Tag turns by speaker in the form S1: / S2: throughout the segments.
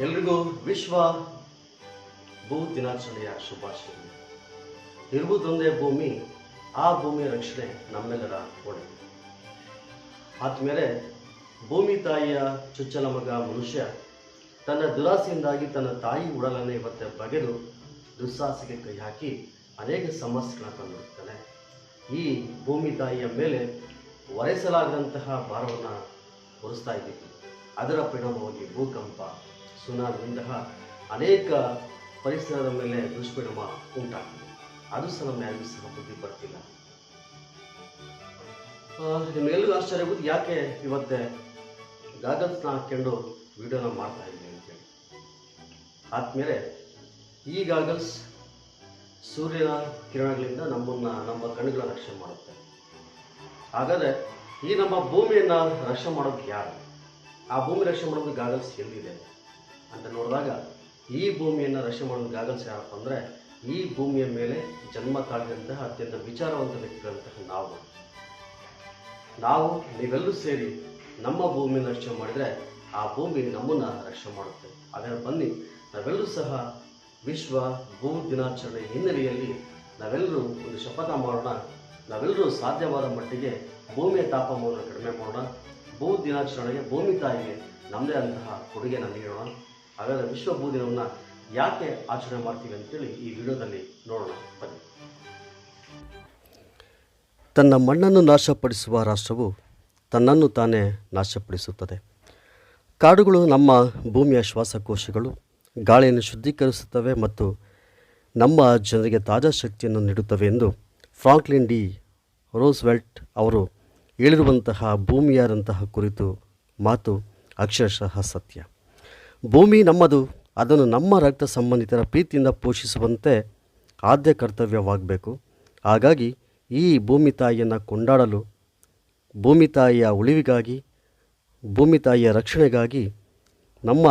S1: ಎಲ್ರಿಗೂ ವಿಶ್ವ ಭೂ ದಿನಾಚರಣೆಯ ಶುಭಾಶಯಗಳು. ಇರುವುದೊಂದೇ ಭೂಮಿ, ಆ ಭೂಮಿಯ ರಕ್ಷಣೆ ನಮ್ಮೆಲ್ಲರ ಹೊಣೆ ಆದ್ಮೇಲೆ ಭೂಮಿ ತಾಯಿಯ ಚುಚ್ಚಲ ಮಗ ಮನುಷ್ಯ ತನ್ನ ದುರಾಸೆಯಿಂದಾಗಿ ತನ್ನ ತಾಯಿ ಉಡಲನ್ನೇ ಇವತ್ತೆ ಬಗೆದು ದುಸ್ಸಾಹಸಿಗೆ ಕೈ ಹಾಕಿ ಅನೇಕ ಸಮಸ್ಯೆಗಳನ್ನು ತಂದಿರುತ್ತಾನೆ. ಈ ಭೂಮಿ ತಾಯಿಯ ಮೇಲೆ ಹೊರೆಸಲಾಗದಂತಹ ಭಾರವನ್ನು ಹೊರಿಸ್ತಾ ಇದ್ದೀವಿ. ಅದರ ಪರಿಣಾಮವಾಗಿ ಭೂಕಂಪ ಸುನಾಮಿಯಂತಹ ಅನೇಕ ಪರಿಸರದ ಮೇಲೆ ದುಷ್ಪರಿಣಾಮ ಉಂಟಾಗ್ತದೆ. ಅದು ಸಹ ನಮ್ಮ ಯಾರಿಗೂ ಸಹ ಬುದ್ಧಿ ಬರ್ತಿಲ್ಲ. ನಿಮಗೆಲ್ಲರಿಗೂ ಆಶ್ಚರ್ಯ ಆಗುತ್ತೆ ಯಾಕೆ ಇವತ್ತೆ ಗಾಗಲ್ಸ್ನ ಹಾಕ್ಕೊಂಡು ವಿಡಿಯೋನ ಮಾಡ್ತಾ ಇದ್ದೀನಿ ಅಂತೇಳಿ. ಆದ್ಮೇಲೆ ಈ ಗಾಗಲ್ಸ್ ಸೂರ್ಯನ ಕಿರಣಗಳಿಂದ ನಮ್ಮನ್ನ, ನಮ್ಮ ಕಣ್ಣುಗಳ ರಕ್ಷಣೆ ಮಾಡುತ್ತೆ. ಹಾಗಾದ್ರೆ ಈ ನಮ್ಮ ಭೂಮಿಯನ್ನು ರಕ್ಷಣೆ ಮಾಡೋದು ಯಾರು? ಆ ಭೂಮಿ ರಕ್ಷಣೆ ಮಾಡೋದು ಗಾಗಲ್ಸ್ ಎಲ್ಲಿದೆ? ನೋಡಿದಾಗ ಈ ಭೂಮಿಯನ್ನು ರಕ್ಷೆ ಮಾಡೋದು ಗಾಗಲ್ಸ್ ಯಾರಪ್ಪ ಅಂದರೆ ಈ ಭೂಮಿಯ ಮೇಲೆ ಜನ್ಮ ತಾಳಿದಂತಹ ಅತ್ಯಂತ ವಿಚಾರವಂತ ವ್ಯಕ್ತಿಗಳಂತಹ ನಾವು. ನಾವು, ನೀವೆಲ್ಲರೂ ಸೇರಿ ನಮ್ಮ ಭೂಮಿಯನ್ನು ರಕ್ಷಣೆ ಮಾಡಿದರೆ ಆ ಭೂಮಿ ನಮ್ಮನ್ನು ರಕ್ಷಣೆ ಮಾಡುತ್ತೆ. ಅದರ ಬನ್ನಿ, ನಾವೆಲ್ಲರೂ ಸಹ ವಿಶ್ವ ಭೂ ದಿನಾಚರಣೆ ಹಿನ್ನೆಲೆಯಲ್ಲಿ ನಾವೆಲ್ಲರೂ ಒಂದು ಶಪಥ ಮಾಡೋಣ. ನಾವೆಲ್ಲರೂ ಸಾಧ್ಯವಾದ ಮಟ್ಟಿಗೆ ಭೂಮಿಯ ತಾಪಮಾನವನ್ನು ಕಡಿಮೆ ಮಾಡೋಣ. ಭೂ ದಿನಾಚರಣೆಗೆ ಭೂಮಿ ತಾಯಿಗೆ ನಮ್ಮದೇ ಅಂತಹ ಕೊಡುಗೆಯನ್ನು ನೀಡೋಣ. ಹಾಗಾದರೆ ವಿಶ್ವ ಭೂ ದಿನವನ್ನು ಯಾಕೆ ಆಚರಣೆ ಮಾಡ್ತೀವಿ ಅಂತೇಳಿ ಈ ವಿಡಿಯೋದಲ್ಲಿ ನೋಡೋಣ, ಬನ್ನಿ. ತನ್ನ ಮಣ್ಣನ್ನು ನಾಶಪಡಿಸುವ ರಾಷ್ಟ್ರವು ತನ್ನನ್ನು ತಾನೇ ನಾಶಪಡಿಸುತ್ತದೆ. ಕಾಡುಗಳು ನಮ್ಮ ಭೂಮಿಯ ಶ್ವಾಸಕೋಶಗಳು, ಗಾಳಿಯನ್ನು ಶುದ್ಧೀಕರಿಸುತ್ತವೆ ಮತ್ತು ನಮ್ಮ ಜನರಿಗೆ ತಾಜಾ ಶಕ್ತಿಯನ್ನು ನೀಡುತ್ತವೆ ಎಂದು ಫ್ರಾಂಕ್ಲಿನ್ ಡಿ ರೋಸ್ವೆಲ್ಟ್ ಅವರು ಹೇಳಿರುವಂತಹ ಭೂಮಿಯಾದಂತಹ ಕುರಿತು ಮಾತು ಅಕ್ಷರಶಃ ಸತ್ಯ. ಭೂಮಿ ನಮ್ಮದು, ಅದನ್ನು ನಮ್ಮ ರಕ್ತ ಸಂಬಂಧಿತರ ಪ್ರೀತಿಯಿಂದ ಪೋಷಿಸುವಂತೆ ಆದ್ಯ ಕರ್ತವ್ಯವಾಗಬೇಕು. ಹಾಗಾಗಿ ಈ ಭೂಮಿ ತಾಯಿಯನ್ನು ಕೊಂಡಾಡಲು, ಭೂಮಿ ತಾಯಿಯ ಉಳಿವಿಗಾಗಿ, ಭೂಮಿ ತಾಯಿಯ ರಕ್ಷಣೆಗಾಗಿ ನಮ್ಮ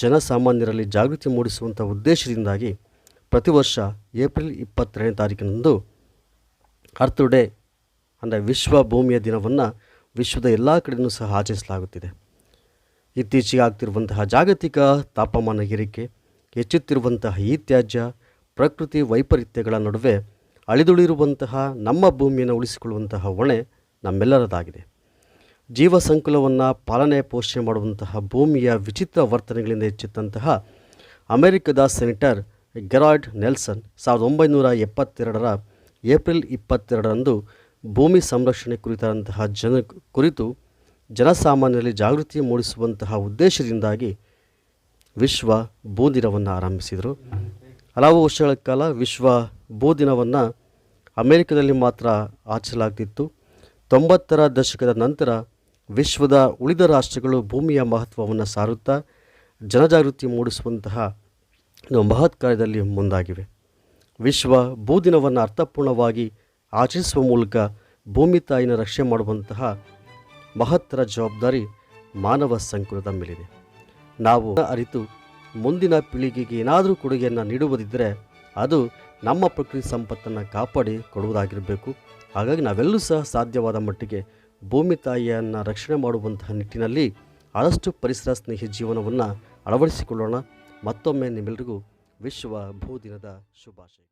S1: ಜನಸಾಮಾನ್ಯರಲ್ಲಿ ಜಾಗೃತಿ ಮೂಡಿಸುವಂಥ ಉದ್ದೇಶದಿಂದಾಗಿ ಪ್ರತಿ ವರ್ಷ ಏಪ್ರಿಲ್ ಇಪ್ಪತ್ತೆರಡನೇ ತಾರೀಕಿನಂದು ಅರ್ತ್ ಡೇ ಅಂದರೆ ವಿಶ್ವ ಭೂಮಿಯ ದಿನವನ್ನು ವಿಶ್ವದ ಎಲ್ಲ ಕಡೆಯೂ ಸಹ ಆಚರಿಸಲಾಗುತ್ತಿದೆ. ಇತ್ತೀಚೆಗೆ ಆಗ್ತಿರುವಂತಹ ಜಾಗತಿಕ ತಾಪಮಾನ ಏರಿಕೆ, ಹೆಚ್ಚುತ್ತಿರುವಂತಹ ಈ ತ್ಯಾಜ್ಯ, ಪ್ರಕೃತಿ ವೈಪರೀತ್ಯಗಳ ನಡುವೆ ಅಳಿದುಳಿರುವಂತಹ ನಮ್ಮ ಭೂಮಿಯನ್ನು ಉಳಿಸಿಕೊಳ್ಳುವಂತಹ ಹೊಣೆ ನಮ್ಮೆಲ್ಲರದಾಗಿದೆ. ಜೀವ ಸಂಕುಲವನ್ನು ಪಾಲನೆ, ಪೋಷಣೆ ಮಾಡುವಂತಹ ಭೂಮಿಯ ವಿಚಿತ್ರ ವರ್ತನೆಗಳಿಂದ ಹೆಚ್ಚಿದ್ದಂತಹ ಅಮೆರಿಕದ ಸೆನೆಟರ್ ಗೆರಾಯ್ಡ್ ನೆಲ್ಸನ್ ಸಾವಿರದ ಒಂಬೈನೂರ ಎಪ್ಪತ್ತೆರಡರ ಏಪ್ರಿಲ್ ಇಪ್ಪತ್ತೆರಡರಂದು ಭೂಮಿ ಸಂರಕ್ಷಣೆ ಕುರಿತಾದಂತಹ ಜನ ಕುರಿತು ಜನಸಾಮಾನ್ಯರಲ್ಲಿ ಜಾಗೃತಿ ಮೂಡಿಸುವಂತಹ ಉದ್ದೇಶದಿಂದಾಗಿ ವಿಶ್ವ ಭೂ ದಿನವನ್ನು ಆರಂಭಿಸಿದರು. ಹಲವು ವರ್ಷಗಳ ಕಾಲ ವಿಶ್ವ ಭೂ ದಿನವನ್ನು ಅಮೆರಿಕದಲ್ಲಿ ಮಾತ್ರ ಆಚರಿಸಲಾಗ್ತಿತ್ತು. ತೊಂಬತ್ತರ ದಶಕದ ನಂತರ ವಿಶ್ವದ ಉಳಿದ ರಾಷ್ಟ್ರಗಳು ಭೂಮಿಯ ಮಹತ್ವವನ್ನು ಸಾರುತ್ತಾ ಜನಜಾಗೃತಿ ಮೂಡಿಸುವಂತಹ ಮಹತ್ ಕಾರ್ಯದಲ್ಲಿ ಮುಂದಾಗಿವೆ. ವಿಶ್ವ ಭೂ ದಿನವನ್ನು ಅರ್ಥಪೂರ್ಣವಾಗಿ ಆಚರಿಸುವ ಮೂಲಕ ಭೂಮಿ ತಾಯಿನ ರಕ್ಷೆ ಮಾಡುವಂತಹ ಮಹತ್ತರ ಜವಾಬ್ದಾರಿ ಮಾನವ ಸಂಕುಲದ ಮೇಲಿದೆ. ನಾವು ಅರಿತು ಮುಂದಿನ ಪೀಳಿಗೆಗೆ ಏನಾದರೂ ಕೊಡುಗೆಯನ್ನು ನೀಡುವುದಿದ್ದರೆ ಅದು ನಮ್ಮ ಪ್ರಕೃತಿ ಸಂಪತ್ತನ್ನು ಕಾಪಾಡಿ ಕೊಡುವುದಾಗಿರಬೇಕು. ಹಾಗಾಗಿ ನಾವೆಲ್ಲರೂ ಸಹ ಸಾಧ್ಯವಾದ ಮಟ್ಟಿಗೆ ಭೂಮಿ ತಾಯಿಯನ್ನು ರಕ್ಷಣೆ ಮಾಡುವಂತಹ ನಿಟ್ಟಿನಲ್ಲಿ ಆದಷ್ಟು ಪರಿಸರ ಸ್ನೇಹಿ ಜೀವನವನ್ನು ಅಳವಡಿಸಿಕೊಳ್ಳೋಣ. ಮತ್ತೊಮ್ಮೆ ನಿಮ್ಮೆಲ್ಲರಿಗೂ ವಿಶ್ವ ಭೂ ದಿನದ ಶುಭಾಶಯ.